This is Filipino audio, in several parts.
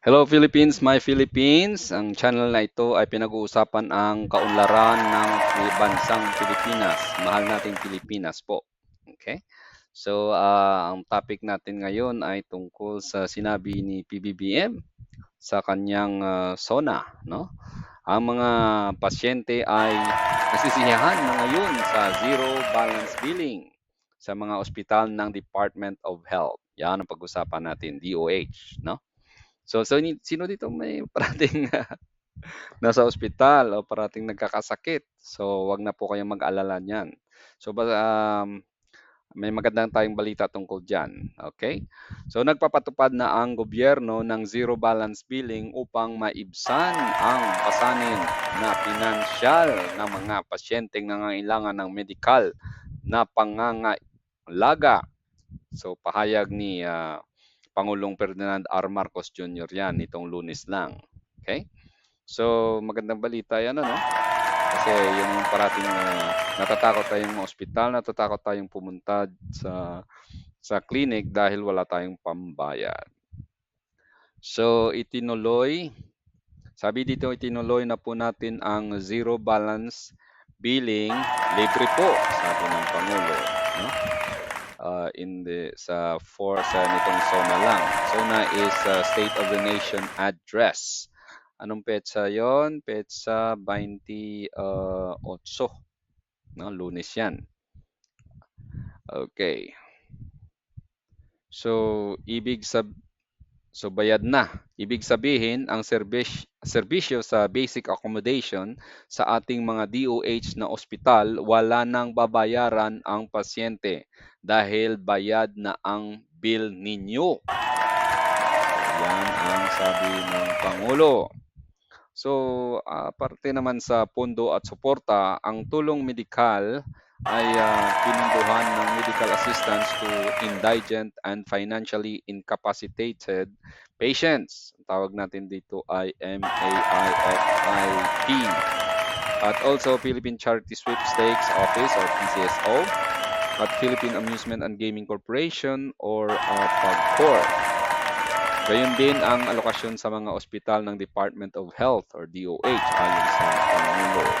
Hello Philippines, my Philippines. Ang channel na ito ay pinag-uusapan ang kaunlaran ng bansang Pilipinas. Mahal nating Pilipinas po. Okay? So, ah, ang topic natin ngayon ay tungkol sa sinabi ni PBBM sa kanyang ah, SONA, no? Ang mga pasyente ay nasisiyahan na ngayon sa zero balance billing sa mga ospital ng Department of Health. Yan ang pag-usapan natin, DOH, no? So, so sino dito may parating nasa ospital o parating nagkakasakit? So, wag na po kayong mag-alala niyan. So, um, may magandang tayong balita tungkol dyan. Okay? So, nagpapatupad na ang gobyerno ng zero balance billing upang maibsan ang pasanin na pinansyal ng mga pasyenteng nangangailangan ng medikal na pangangalaga. So, pahayag ni ah, Pangulong Ferdinand R. Marcos Jr. yan nitong lunes lang. Okay? So, magandang balita yan, ano? Kasi yung parating uh, natatakot tayong ospital, natatakot tayong pumunta sa sa clinic dahil wala tayong pambayad. So, itinuloy, sabi dito itinuloy na po natin ang zero balance billing libre po, sabi ng Pangulo. No? Uh, in the sa for sa nitong SONA lang. SONA is uh, State of the Nation Address. Anong petsa yon? Petsa 28. No, lunes yan. Okay. So, ibig sab So bayad na. Ibig sabihin, ang serbis serbisyo sa basic accommodation sa ating mga DOH na ospital, wala nang babayaran ang pasyente dahil bayad na ang bill ninyo. Yan ang sabi ng Pangulo. So, uh, parte naman sa pondo at suporta, ang tulong medikal ay uh, pinunduhan ng medical assistance to indigent and financially incapacitated patients. Ang tawag natin dito ay MAIFIP. At also Philippine Charity Sweepstakes Office or PCSO at Philippine Amusement and Gaming Corporation or uh, PAGCOR. Gayon din ang alokasyon sa mga ospital ng Department of Health or DOH ayon sa Pangulo.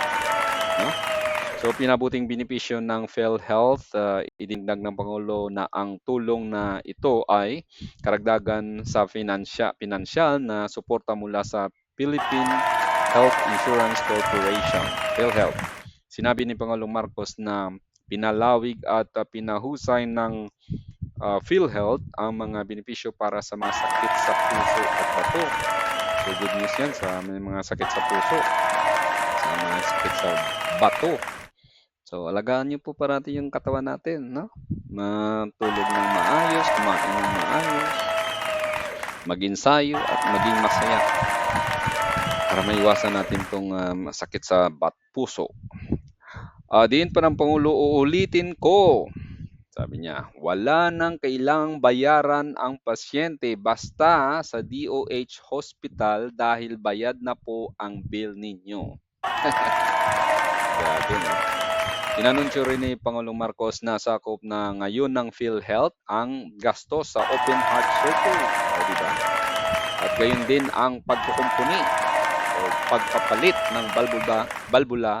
So pinabuting benepisyo ng PhilHealth, uh, idinagdag ng Pangulo na ang tulong na ito ay karagdagan sa finansya, pinansyal na suporta mula sa Philippine Health Insurance Corporation, PhilHealth. Sinabi ni Pangulong Marcos na pinalawig at uh, pinahusay ng uh, PhilHealth ang mga benepisyo para sa mga sakit sa puso at bato. So good news yan sa mga sakit sa puso, sa mga sakit sa bato. So, alagaan niyo po parati yung katawan natin, no? Matulog ng maayos, kumain ng maayos, mag-ensayo at maging masaya para maiwasan natin tong uh, sakit sa bat puso. Uh, diin pa ng Pangulo, uulitin ko. Sabi niya, wala nang kailangang bayaran ang pasyente basta sa DOH hospital dahil bayad na po ang bill ninyo. Grabe, no? Inanunsyo rin ni Pangulong Marcos na sakop na ngayon ng PhilHealth ang gastos sa open heart surgery. O, diba? At gayon din ang pagkukumpuni o pagpapalit ng balbula, balbula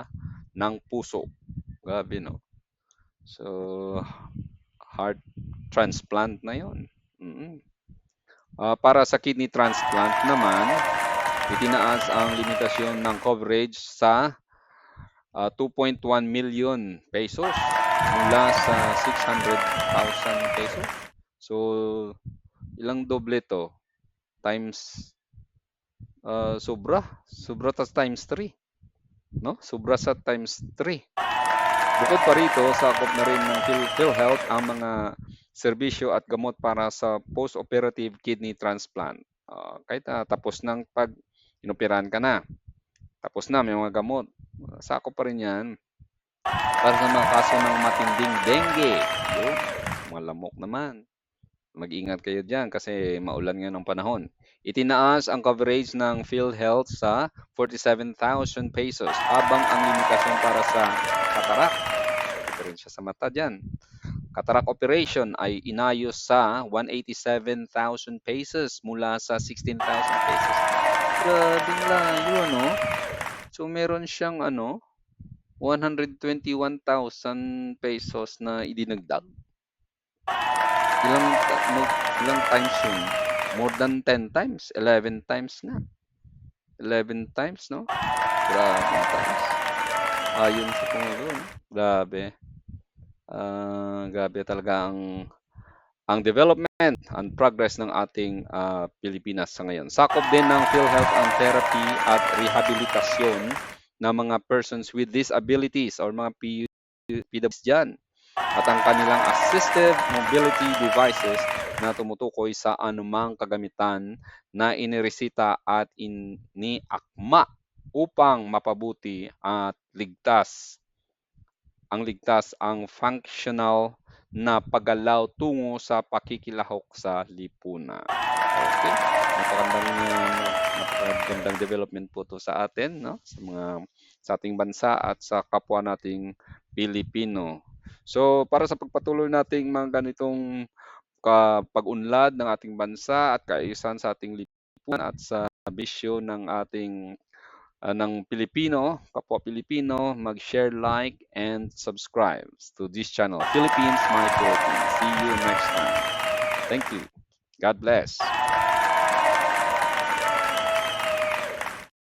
ng puso. Grabe, no? So, heart transplant na yon. Mm-hmm. Uh, para sa kidney transplant naman, itinaas ang limitasyon ng coverage sa uh, 2.1 million pesos mula sa 600,000 pesos. So, ilang doble to? Times, uh, sobra. Sobra tas times 3. No? Sobra sa times 3. Bukod pa rito, sakop na rin ng PhilHealth ang mga serbisyo at gamot para sa post-operative kidney transplant. Uh, kahit uh, tapos ng pag inoperan ka na. Tapos na, may mga gamot. Sakop pa rin yan. Para sa mga kaso ng matinding dengue. Yun, mga lamok naman. Mag-ingat kayo dyan kasi maulan nga ng panahon. Itinaas ang coverage ng PhilHealth sa 47,000 pesos habang ang limitasyon para sa katarak, ito rin siya sa mata dyan, cataract operation ay inayos sa 187,000 pesos mula sa 16,000 pesos. Grabeng layo, ano? So, meron siyang ano, 121,000 pesos na idinagdag. Ilang, ilang times yun? More than 10 times, 11 times na. 11 times, no? Grabe times. Ayon sa Pangulo, no? Grabe. Ah, grabe talaga ang ang development and progress ng ating ah, Pilipinas sa ngayon. Sakop din ng PhilHealth ang therapy at rehabilitasyon ng mga persons with disabilities or mga P- PWS dyan at ang kanilang assistive mobility devices na tumutukoy sa anumang kagamitan na iniresita at iniakma upang mapabuti at ligtas ang ligtas ang functional na paggalaw tungo sa pakikilahok sa lipunan. Okay? Napakagandang napakagandang development po to sa atin, no? Sa mga sa ating bansa at sa kapwa nating Pilipino. So, para sa pagpatuloy nating mga ganitong pag-unlad ng ating bansa at kaayusan sa ating lipunan at sa bisyo ng ating ah, ng Pilipino, kapwa Pilipino, mag-share, like, and subscribe to this channel, Philippines My Philippines. See you next time. Thank you. God bless.